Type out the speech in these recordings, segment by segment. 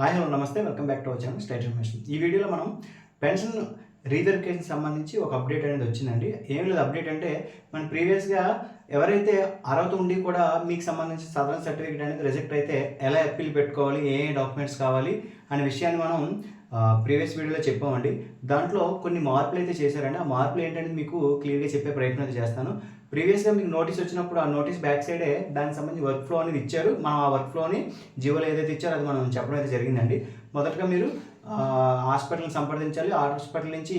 Hi hello namaste welcome back to our channel state information. ఈ వీడియోలో మనం pension reverification సంబంధించి ఒక అప్డేట్ అనేది వచ్చిందండి. ఏం లేదు అప్డేట్ అంటే మనం ప్రీవియస్గా ఎవరైతే అర్హత ఉండి కూడా మీకు సంబంధించి సదరన్ సర్టిఫికేట్ అనేది రిజెక్ట్ అయితే ఎలా అప్పీల్ పెట్టుకోవాలి ఏ ఏ డాక్యుమెంట్స్ కావాలి అనే విషయాన్ని మనం ప్రీవియస్ వీడియోలో చెప్పామండి. దాంట్లో కొన్ని మార్పులు అయితే చేశారండి. ఆ మార్పులు ఏంటంటే మీకు క్లియర్గా చెప్పే ప్రయత్నం అయితే చేస్తాను. ప్రీవియస్గా మీకు నోటీస్ వచ్చినప్పుడు ఆ నోటీస్ బ్యాక్ సైడే దానికి సంబంధించి వర్క్ ఫ్లో అనేది ఇచ్చారు. మనం ఆ వర్క్ ఫ్లోని జీవోలో ఏదైతే ఇచ్చారో అది మనం చెప్పడం అయితే జరిగిందండి. మొదటగా మీరు హాస్పిటల్ని సంప్రదించాలి ఆ హాస్పిటల్ నుంచి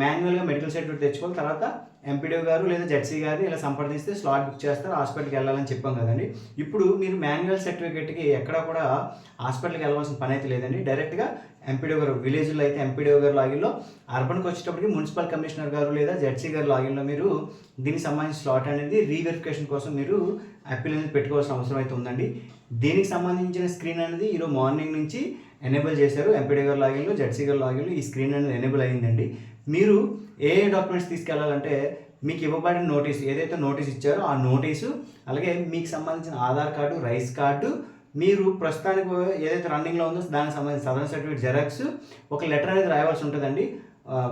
మాన్యువల్గా మెడికల్ సర్టిఫికేట్ తెచ్చుకోవాలి. తర్వాత ఎంపీడీ గారు లేదా జడ్సీ గారిని ఇలా సంప్రదిస్తే స్లాట్ బుక్ చేస్తారు హాస్పిటల్కి వెళ్ళాలని చెప్పాం కదండి. ఇప్పుడు మీరు మాన్యువల్ సర్టిఫికేట్కి ఎక్కడ కూడా హాస్పిటల్కి వెళ్ళవలసిన పని అయితే లేదండి. డైరెక్ట్గా ఎంపీడీ గారు విలేజ్లో అయితే ఎంపీడీఓ గారు లాగిన్లో అర్బన్కి వచ్చేటప్పటికి మున్సిపల్ కమిషనర్ గారు లేదా జడ్సీ గారు లాగిన్లో మీరు దీనికి సంబంధించిన స్లాట్ అనేది రీవెరిఫికేషన్ కోసం మీరు అప్పీల్ అనేది పెట్టుకోవాల్సిన అవసరం అయితే ఉందండి. దీనికి సంబంధించిన స్క్రీన్ అనేది ఈరోజు మార్నింగ్ నుంచి ఎనేబుల్ చేశారు ఎంపీడీగర్ లాగిన్లు జెడ్సీగర్ లాగిన్లు ఈ స్క్రీన్ అనేది ఎనేబుల్ అయిందండి మీరు ఏ డాక్యుమెంట్స్ తీసుకెళ్ళాలంటే మీకు ఇవ్వబడిన నోటీస్ ఏదైతే నోటీస్ ఇచ్చారో ఆ నోటీసు అలాగే మీకు సంబంధించిన ఆధార్ కార్డు రైస్ కార్డు మీరు ప్రస్తుతానికి ఏదైతే రన్నింగ్లో ఉందో దానికి సంబంధించిన సదరన్ సర్టిఫికేట్ జెరాక్స్ ఒక లెటర్ అనేది రాయవలసి ఉంటుందండి.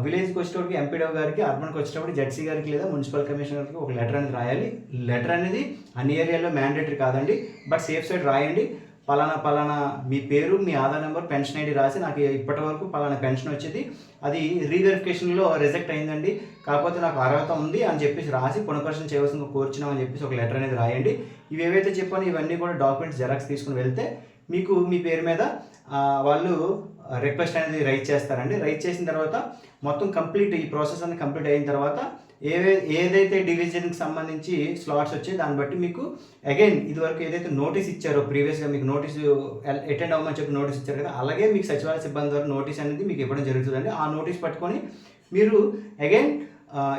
విలేజ్కి వచ్చేటప్పటికి ఎంపీడీఓ గారికి అర్బన్కి వచ్చేటప్పుడు జెడ్సీ గారికి లేదా మున్సిపల్ కమిషనర్కి ఒక లెటర్ అనేది రాయాలి. లెటర్ అనేది అన్ని ఏరియాలో మ్యాండేటరీ కాదండి బట్ సేఫ్ సైడ్ రాయండి. పలానా పలానా మీ పేరు మీ ఆధార్ నెంబర్ పెన్షన్ ఐడి రాసి నాకు ఇప్పటి వరకు పలానా పెన్షన్ వచ్చేది. అది రీవెరిఫికేషన్లో రిజెక్ట్ అయిందండి. కాకపోతే నాకు అర్హత ఉంది అని చెప్పేసి రాసి పునఃపరిశీలన చేయవలసిన కోరుచున్నాం అని చెప్పేసి ఒక లెటర్ అనేది రాయండి. ఇవి ఏవైతే చెప్పానో ఇవన్నీ కూడా డాక్యుమెంట్స్ జెరాక్స్ తీసుకుని వెళ్తే మీకు మీ పేరు మీద వాళ్ళు రిక్వెస్ట్ అనేది రైట్ చేస్తారండి. రైట్ చేసిన తర్వాత మొత్తం కంప్లీట్ ఈ ప్రాసెస్ అనేది కంప్లీట్ అయిన తర్వాత ఏవే ఏదైతే డివిజన్కి సంబంధించి స్లాట్స్ వచ్చాయి దాన్ని బట్టి మీకు అగైన్ ఇదివరకు ఏదైతే నోటీస్ ఇచ్చారో ప్రీవియస్గా మీకు నోటీస్ అటెండ్ అవ్వమని చెప్పి నోటీస్ ఇచ్చారు కదా అలాగే మీకు సచివాలయ సిబ్బంది ద్వారా నోటీస్ అనేది మీకు ఇవ్వడం జరుగుతుందండి. ఆ నోటీస్ పట్టుకొని మీరు అగైన్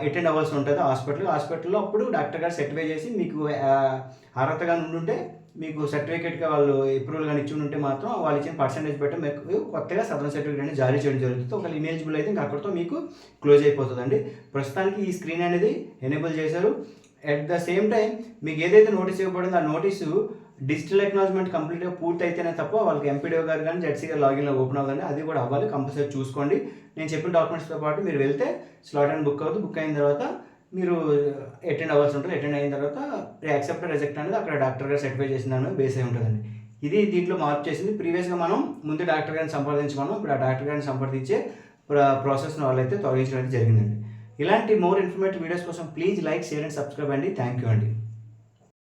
అటెండ్ అవ్వాల్సి ఉంటుంది హాస్పిటల్. హాస్పిటల్లో అప్పుడు డాక్టర్ గారు సర్టిఫై చేసి మీకు అర్హతగా ఉండుంటే మీకు సర్టిఫికేట్గా వాళ్ళు అప్రూవల్ కానీ ఇచ్చి ఉంటే మాత్రం వాళ్ళు ఇచ్చిన పర్సంటేజ్ బట్టి మీకు కొత్తగా సదరన్ సర్టిఫికేట్ అనేది జారీ చేయడం జరుగుతుంది. ఒకవేళ ఇమేజిబుల్ అయితే ఇంకా అక్కడితో మీకు క్లోజ్ అయిపోతుందండి. ప్రస్తుతానికి ఈ స్క్రీన్ అనేది ఎనేబుల్ చేశారు. అట్ ద సేమ్ టైం మీకు ఏదైతే నోటీస్ ఇవ్వబడిందో ఆ నోటీసు డిజిటల్ ఎక్నాలజ్మెంట్ కంప్లీట్గా పూర్తి అయితేనే తప్ప వాళ్ళకి ఎంపీడీఓ గారు కానీ జెడ్సీ గారు లాగిన్లో ఓపెన్ అవ్వదండి అది కూడా అవ్వాలి. కంపల్సరీ చూసుకోండి. నేను చెప్పిన డాక్యుమెంట్స్తో పాటు మీరు వెళ్తే స్లాట్ అండ్ బుక్ అవుతుంది బుక్ అయిన తర్వాత మీరు uh, అటెండ్ అవ్వాల్సి ఉంటుంది. అటెండ్ అయిన తర్వాత యాక్సెప్ట్ రిజెక్ట్ అనేది అక్కడ డాక్టర్ గారు సర్టిఫై చేసిన దాని బేస్ అయి ఉంటుందండి. ఇది దీంట్లో మార్పు చేసింది. ప్రీవియస్గా మనం ముందు డాక్టర్ గారిని సంప్రదించుకున్నాం. ఇప్పుడు ఆ డాక్టర్ గారిని సంప్రదించే ప్రాసెస్ను వాళ్ళైతే తొలగించడం అయితే జరిగిందండి. ఇలాంటి మోర్ ఇన్ఫర్మేటివ్ వీడియోస్ కోసం please like share and subscribe అండి. థ్యాంక్ యూ అండి.